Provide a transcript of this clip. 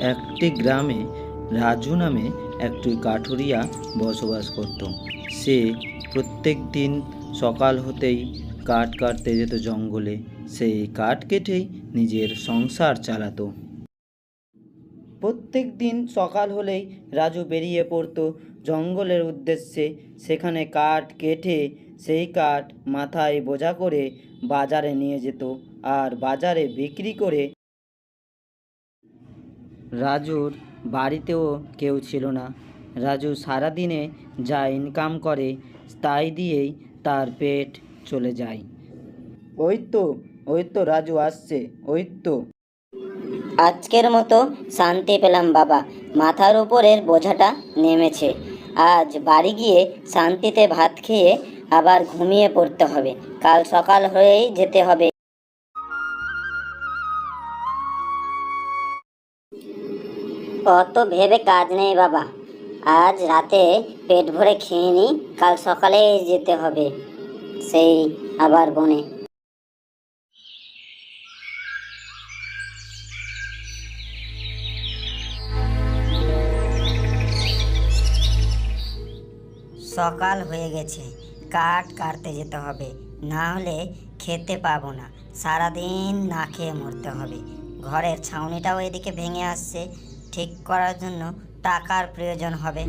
একটি গ্রামে রাজু নামে একটি কাঠুরিয়া বসবাস করত। সে প্রত্যেক দিন সকাল হতেই কাঠ কাটতে যেত জঙ্গলে। সেই কাঠ কেটেই নিজের সংসার চালাতো। প্রত্যেক দিন সকাল হলেই রাজু বেরিয়ে পড়তো। জঙ্গলের উদ্দেশ্যে সেখানে কাঠ কেটে সেই কাঠ মাথায় বোঝা করে বাজারে নিয়ে যেত। আর বাজারে বিক্রি করে রাজুর বাড়িতেও কেউ ছিল না। রাজু সারাদিনে যা ইনকাম করে তাই দিয়েই তার পেট চলে যায়। ওই তো ওই তো রাজু আসছে ওই তো আজকের মতো শান্তি পেলাম বাবা। মাথার উপরের বোঝাটা নেমেছে। আজ বাড়ি গিয়ে শান্তিতে ভাত খেয়ে আবার ঘুমিয়ে পড়তে হবে। কাল সকাল হয়েই যেতে হবে। অত ভেবে কাজ নেই বাবা। আজ রাতে পেট ভরে খেয়ে নিই কাল সকালে যেতে হবে, সেই আবার বনে। সকাল হয়ে গেছে, কাঠ কাটতে যেতে হবে, না হলে খেতে পাবো না। সারাদিন না খেয়ে মরতে হবে। ঘরের ছাউনিটাও এদিকে ভেঙে আসছে। ঠিক করার জন্য টাকার প্রয়োজন হবে।